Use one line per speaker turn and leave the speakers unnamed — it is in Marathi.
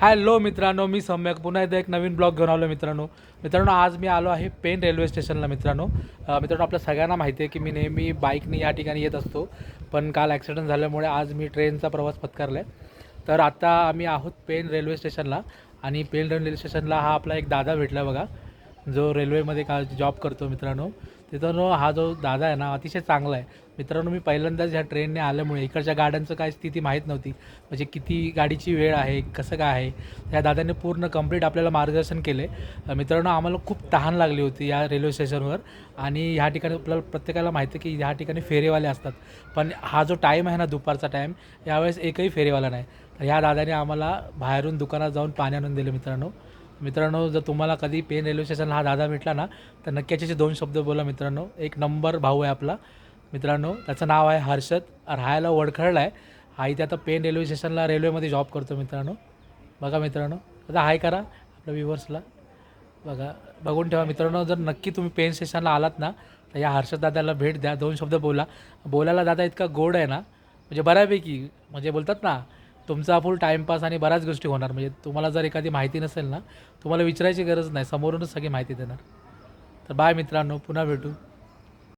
हॅलो मित्रांनो मी सम्यक. पुन्हा एकदा एक नवीन ब्लॉग घेऊन आलो मित्रांनो. मित्रांनो आज मी आलो आहे पेन रेल्वे स्टेशनला मित्रांनो. मित्रांनो आपल्या सगळ्यांना माहिती आहे की मी नेहमी बाईकने या ठिकाणी येत असतो. पण काल ॲक्सिडेंट झाल्यामुळे आज मी ट्रेनचा प्रवास पत्करला आहे तर आता आम्ही आहोत पेन रेल्वे स्टेशनला. आणि पेन रेल्वे स्टेशनला हा आपला एक दादा भेटला बघा जो रेल्वेमध्ये का जॉब करतो मित्रांनो. तिथं हा जो दादा आहे ना अतिशय चांगला आहे. मित्रांनो मी पहिल्यांदाच ह्या ट्रेनने आल्यामुळे इकडच्या गाड्यांचं काय स्थिती माहीत नव्हती. म्हणजे किती गाडीची वेळ आहे कसं काय आहे या दादाने पूर्ण कंप्लीट आपल्याला मार्गदर्शन केले. मित्रांनो आम्हाला खूप तहान लागली होती या रेल्वे स्टेशनवर आणि ह्या ठिकाणी आपल्याला प्रत्येकाला माहिती आहे की ह्या ठिकाणी फेरीवाले असतात. पण हा जो टाईम आहे ना दुपारचा टाईम यावेळेस एकही फेरीवाला नाही. तर ह्या दादाने आम्हाला बाहेरून दुकानात जाऊन पाणी आणून दिले मित्रांनो. मित्रांनो जर तुम्हाला कधी पेन रेल्वे स्टेशनला हा दादा भेटला ना तर नक्की याच्याचे दोन शब्द बोला मित्रांनो. एक नंबर भाऊ आहे आपला. मित्रांनो त्याचं नाव आहे हर्षद. राहायला वडखळला आहे हा इथे आता पेन रेल्वे स्टेशनला रेल्वेमध्ये जॉब करतो मित्रांनो. बघा मित्रांनो. आता हाय करा आपल्या व्ह्युवर्सला बघा बघून ठेवा मित्रांनो जर नक्की तुम्ही पेन स्टेशनला आलात ना तर या हर्षद दादाला भेट द्या. दोन शब्द बोला. बोलायला दादा इतका गोड आहे ना म्हणजे बऱ्यापैकी म्हणजे बोलतात ना तुमचा फुल टाईमपास आणि बऱ्याच गोष्टी होणार. म्हणजे तुम्हाला जर एखादी माहिती नसेल ना तुम्हाला विचारायची गरज नाही. समोरूनच सगळी माहिती देणार. तर बाय मित्रांनो पुन्हा भेटू.